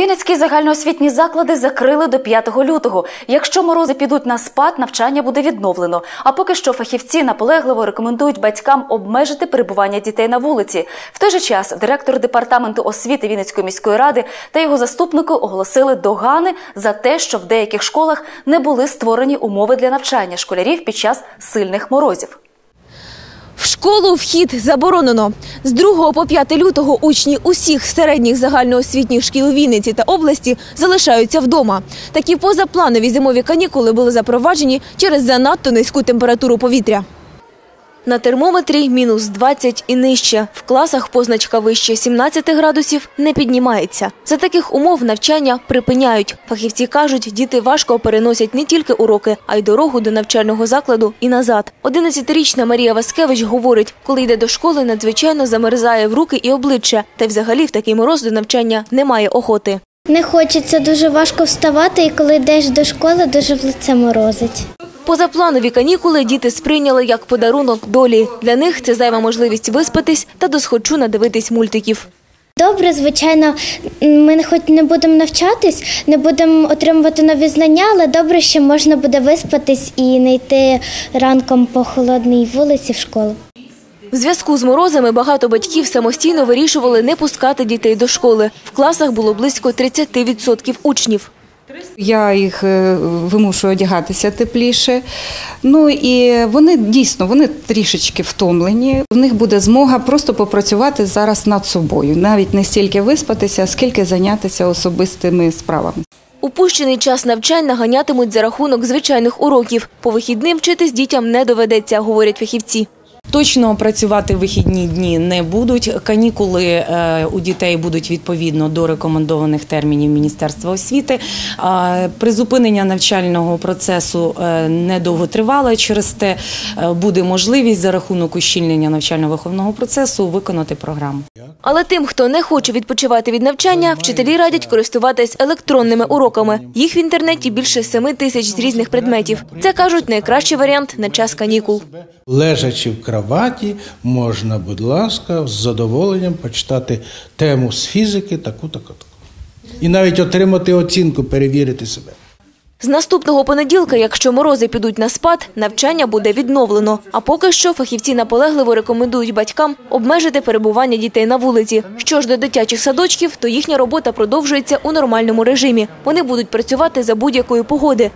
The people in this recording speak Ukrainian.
Вінницькі загальноосвітні заклади закрили до 5 лютого. Якщо морози підуть на спад, навчання буде відновлено. А поки що фахівці наполегливо рекомендують батькам обмежити перебування дітей на вулиці. В той же час директор департаменту освіти Вінницької міської ради та його заступники оголосили догани за те, що в деяких школах не були створені умови для навчання школярів під час сильних морозів. Школу вхід заборонено. З 2 по 5 лютого учні усіх середніх загальноосвітніх шкіл Вінниці та області залишаються вдома. Такі позапланові зимові канікули були запроваджені через занадто низьку температуру повітря. На термометрі мінус 20 і нижче. В класах позначка вище 17 градусів не піднімається. За таких умов навчання припиняють. Фахівці кажуть, діти важко переносять не тільки уроки, а й дорогу до навчального закладу і назад. 11-річна Марія Васкевич говорить, коли йде до школи, надзвичайно замерзає в руки і обличчя. Та й взагалі в такий мороз до навчання немає охоти. Не хочеться дуже важко вставати, і коли йдеш до школи, дуже в лице морозить. Позапланові канікули діти сприйняли як подарунок долі. Для них це зайва можливість виспатись та досхочу надивитись мультиків. Добре, звичайно, ми хоч не будемо навчатись, не будемо отримувати нові знання, але добре, що можна буде виспатись і не йти ранком по холодній вулиці в школу. В зв'язку з морозами багато батьків самостійно вирішували не пускати дітей до школи. В класах було близько 30% учнів. Я їх е, вимушую одягатися тепліше. Ну і вони дійсно вони трішечки втомлені. В них буде змога просто попрацювати зараз над собою, навіть не стільки виспатися, скільки зайнятися особистими справами. Упущений час навчань наганятимуть за рахунок звичайних уроків. По вихідним вчитись дітям не доведеться, говорять фахівці. Точно працювати вихідні дні не будуть. Канікули е, у дітей будуть відповідно до рекомендованих термінів Міністерства освіти. Призупинення навчального процесу не недовго тривало, Через те е, буде можливість за рахунок ущільнення навчально-виховного процесу виконати програму. Але тим, хто не хоче відпочивати від навчання, вчителі радять користуватись електронними уроками. Їх в інтернеті більше 7 тисяч з різних предметів. Це кажуть найкращий варіант на час канікул. Лежачи в кроваті, можна, будь ласка, з задоволенням почитати тему з фізики, таку, таку, таку. І навіть отримати оцінку, перевірити себе. З наступного понеділка, якщо морози підуть на спад, навчання буде відновлено. А поки що фахівці наполегливо рекомендують батькам обмежити перебування дітей на вулиці. Що ж до дитячих садочків, то їхня робота продовжується у нормальному режимі. Вони будуть працювати за будь-якої погоди.